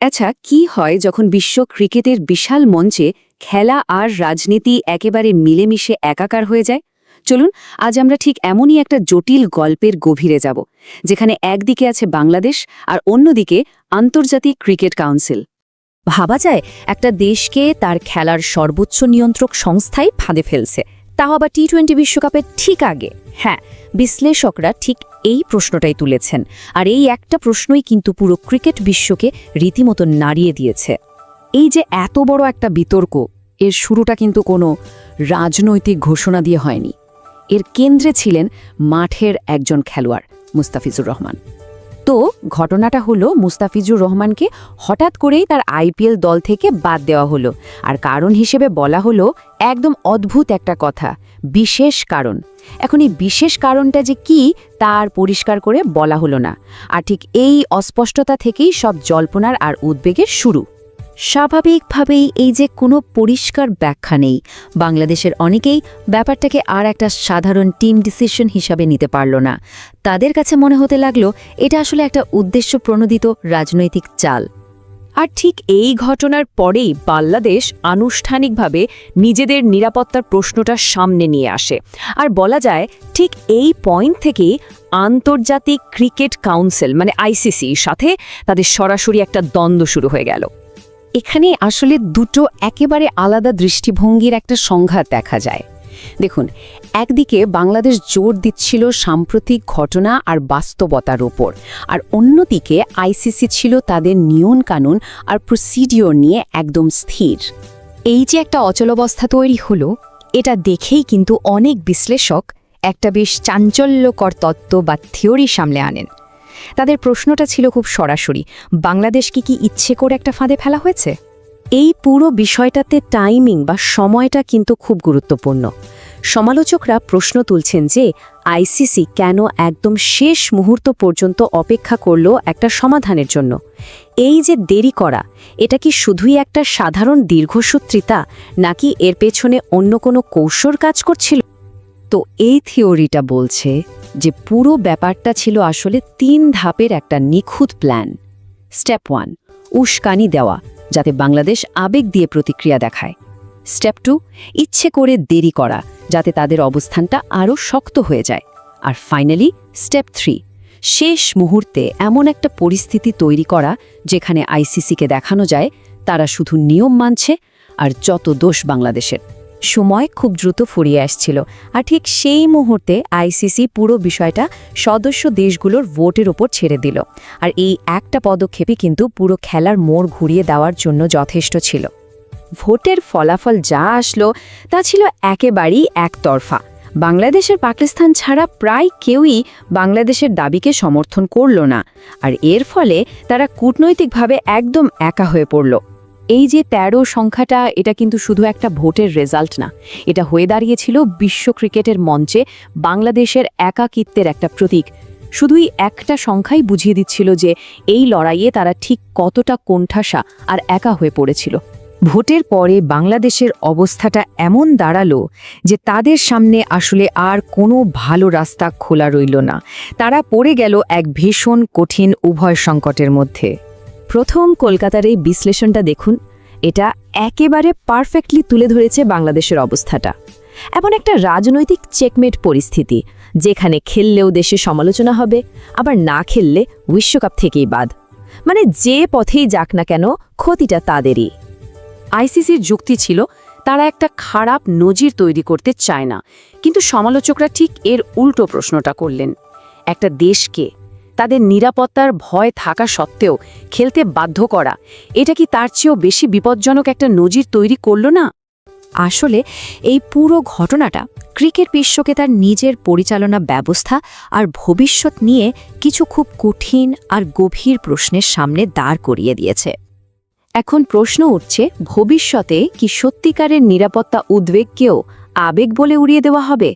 আচ্ছা কি হয় যখন বিশ্ব ক্রিকেটের বিশাল মঞ্চে খেলা আর রাজনীতি একেবারে মিলেমিশে একাকার হয়ে যায়? চলুন, আজ আমরা ঠিক এমনই একটা জটিল গল্পের গভীরে যাব, যেখানে একদিকে আছে বাংলাদেশ আর অন্যদিকে আন্তর্জাতিক ক্রিকেট কাউন্সিল। ভাবা যায় একটা দেশকে তার খেলার সর্বোচ্চ নিয়ন্ত্রক সংস্থাই ফাঁদে ফেলছে। তাও আবার টি টোয়েন্টি বিশ্বকাপের ঠিক আগে। হ্যাঁ বিশ্লেষকরা ঠিক এই প্রশ্নটাই তুলেছেন। আর এই একটা প্রশ্নই কিন্তু পুরো ক্রিকেট বিশ্বকে রীতিমতো নাড়িয়ে দিয়েছে। এই যে এত বড় একটা বিতর্ক, এর শুরুটা কিন্তু কোনো রাজনৈতিক ঘোষণা দিয়ে হয়নি। এর কেন্দ্রে ছিলেন মাঠের একজন খেলোয়াড় মুস্তাফিজুর রহমান। তো ঘটনাটা হলো মুস্তাফিজুর রহমানকে হঠাৎ করেই তার আইপিএল দল থেকে বাদ দেওয়া হলো। আর কারণ হিসেবে বলা হলো, একদম অদ্ভুত একটা কথা, বিশেষ কারণ। এখন এই বিশেষ কারণটা যে কি তার পরিষ্কার করে বলা হলো না। আর ঠিক এই অস্পষ্টতা থেকেই সব জল্পনার আর উদ্বেগের শুরু। স্বাভাবিকভাবেই এই যে কোনো পরিষ্কার ব্যাখ্যা নেই, বাংলাদেশের অনেকেই ব্যাপারটাকে আর একটা সাধারণ টিম ডিসিশন হিসাবে নিতে পারল না। তাদের কাছে মনে হতে লাগল, এটা আসলে একটা উদ্দেশ্য প্রণোদিত রাজনৈতিক চাল। আর ঠিক এই ঘটনার পরেই বাংলাদেশ আনুষ্ঠানিকভাবে নিজেদের নিরাপত্তার প্রশ্নটা সামনে নিয়ে আসে। আর বলা যায়, ঠিক এই পয়েন্ট থেকেই আন্তর্জাতিক ক্রিকেট কাউন্সিল মানে আইসিসির সাথে তাদের সরাসরি একটা দ্বন্দ্ব শুরু হয়ে গেল। এখানে আসলে দুটো একেবারে আলাদা দৃষ্টিভঙ্গির একটা সংঘাত দেখা যায়। দেখুন, একদিকে বাংলাদেশ জোর দিচ্ছিল সাম্প্রতিক ঘটনা আর বাস্তবতার ওপর, আর অন্যদিকে আইসিসি ছিল তাদের নিয়ন কানুন আর প্রসিডিওর নিয়ে একদম স্থির। এই যে একটা অচলবস্থা তৈরি হলো, এটা দেখেই কিন্তু অনেক বিশ্লেষক একটা বেশ চাঞ্চল্যকর তত্ত্ব বা থিওরি সামলে আনেন। তাদের প্রশ্নটা ছিল খুব সরাসরি, বাংলাদেশ কি কি ইচ্ছে করে একটা ফাঁদে ফেলা হয়েছে? এই পুরো বিষয়টাতে টাইমিং বা সময়টা কিন্তু খুব গুরুত্বপূর্ণ। সমালোচকরা প্রশ্ন তুলছেন যে আইসিসি কেন একদম শেষ মুহূর্ত পর্যন্ত অপেক্ষা করল একটা সমাধানের জন্য? এই যে দেরি করা, এটা কি শুধুই একটা সাধারণ দীর্ঘসূত্রিতা, নাকি এর পেছনে অন্য কোনো কৌশল কাজ করছিল? তো এই থিওরিটা বলছে যে পুরো ব্যাপারটা ছিল আসলে তিন ধাপের একটা নিখুঁত প্ল্যান। স্টেপ ওয়ান, উস্কানি দেওয়া, যাতে বাংলাদেশ আবেগ দিয়ে প্রতিক্রিয়া দেখায়। স্টেপ টু, ইচ্ছে করে দেরি করা, যাতে তাদের অবস্থানটা আরও শক্ত হয়ে যায়। আর ফাইনালি, স্টেপ থ্রি, শেষ মুহূর্তে এমন একটা পরিস্থিতি তৈরি করা যেখানে আইসিসিকে দেখানো যায়, তারা শুধু নিয়ম মানছে আর যত দোষ বাংলাদেশের। সময় খুব দ্রুত ফুরিয়ে আসছিল। আর ঠিক সেই মুহূর্তে আইসিসি পুরো বিষয়টা সদস্য দেশগুলোর ভোটের ওপর ছেড়ে দিল। আর এই একটা পদক্ষেপই কিন্তু পুরো খেলার মোড় ঘুরিয়ে দেওয়ার জন্য যথেষ্ট ছিল। ভোটের ফলাফল যা আসলো তা ছিল একেবারেই একতরফা। বাংলাদেশের পাকিস্তান ছাড়া প্রায় কেউই বাংলাদেশের দাবিকে সমর্থন করল না। আর এর ফলে তারা কূটনৈতিকভাবে একদম একা হয়ে পড়ল। এই যে ১৩ সংখ্যাটা, এটা কিন্তু শুধু একটা ভোটের রেজাল্ট না। এটা হয়ে দাঁড়িয়েছিল বিশ্ব ক্রিকেটের মঞ্চে বাংলাদেশের একাকিত্বের একটা প্রতীক। শুধুই একটা সংখ্যাই বুঝিয়ে দিচ্ছিল যে এই লড়াইয়ে তারা ঠিক কতটা কোণঠাসা আর একা হয়ে পড়েছিল। ভোটের পরে বাংলাদেশের অবস্থাটা এমন দাঁড়াল যে তাদের সামনে আসলে আর কোনো ভালো রাস্তা খোলা রইল না। তারা পড়ে গেল এক ভীষণ কঠিন উভয় সংকটের মধ্যে। প্রথম কলকাতার এই বিশ্লেষণটা দেখুন, এটা একেবারে পারফেক্টলি তুলে ধরেছে বাংলাদেশের অবস্থাটা। এমন একটা রাজনৈতিক চেকমেট পরিস্থিতি, যেখানে খেললেও দেশে সমালোচনা হবে, আবার না খেললে বিশ্বকাপ থেকেই বাদ। মানে যে পথেই যাক না কেন, ক্ষতিটা তাদেরই। আইসিসির যুক্তি ছিল, তারা একটা খারাপ নজির তৈরি করতে চায় না। কিন্তু সমালোচকরা ঠিক এর উল্টো প্রশ্নটা করলেন। একটা দেশকে তাদের নিরাপত্তার ভয় থাকা সত্ত্বেও খেলতে বাধ্য করা। এটা কি তার চেয়েও বেশি বিপজ্জনক একটা নজির তৈরি করল না? আসলে এই পুরো ঘটনাটা ক্রিকেট বিশ্বকে তার নিজের পরিচালনা ব্যবস্থা আর ভবিষ্যৎ নিয়ে কিছু খুব কঠিন আর গভীর প্রশ্নের সামনে দাঁড় করিয়ে দিয়েছে। এখন প্রশ্ন উঠছে, ভবিষ্যতে কি সত্যিকারের নিরাপত্তা উদ্বেগকেও আবেগ বলে উড়িয়ে দেওয়া হবে?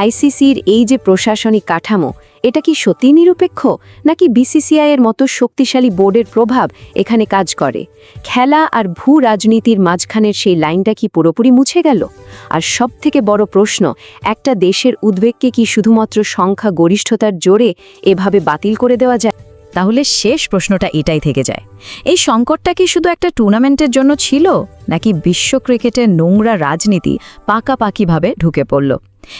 আইসিসির এই যে প্রশাসনিক কাঠামো, এটা কি সত্যি নিরপেক্ষ? নাকি বিসিসিআই এর মতো শক্তিশালী বোর্ডের প্রভাব এখানে কাজ করে? খেলা আর ভূ রাজনীতির মাঝখানের সেই লাইনটা কি পুরোপুরি মুছে গেল? আর সব থেকে বড় প্রশ্ন, একটা দেশের উদ্বেগকে কি শুধুমাত্র সংখ্যা গরিষ্ঠতার জোরে এভাবে বাতিল করে দেওয়া যায়? তাহলে শেষ প্রশ্নটা এটাই থেকে যায়। এই সংকটটা কি শুধু একটা টুর্নামেন্টের জন্য ছিল, নাকি বিশ্ব ক্রিকেটের নোংরা রাজনীতি পাকাপাকিভাবে ঢুকে পড়ল?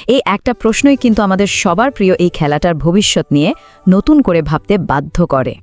এই একটা প্রশ্নই কিন্তু আমাদের সবার প্রিয় এই খেলাটার ভবিষ্যৎ নিয়ে নতুন করে ভাবতে বাধ্য করে।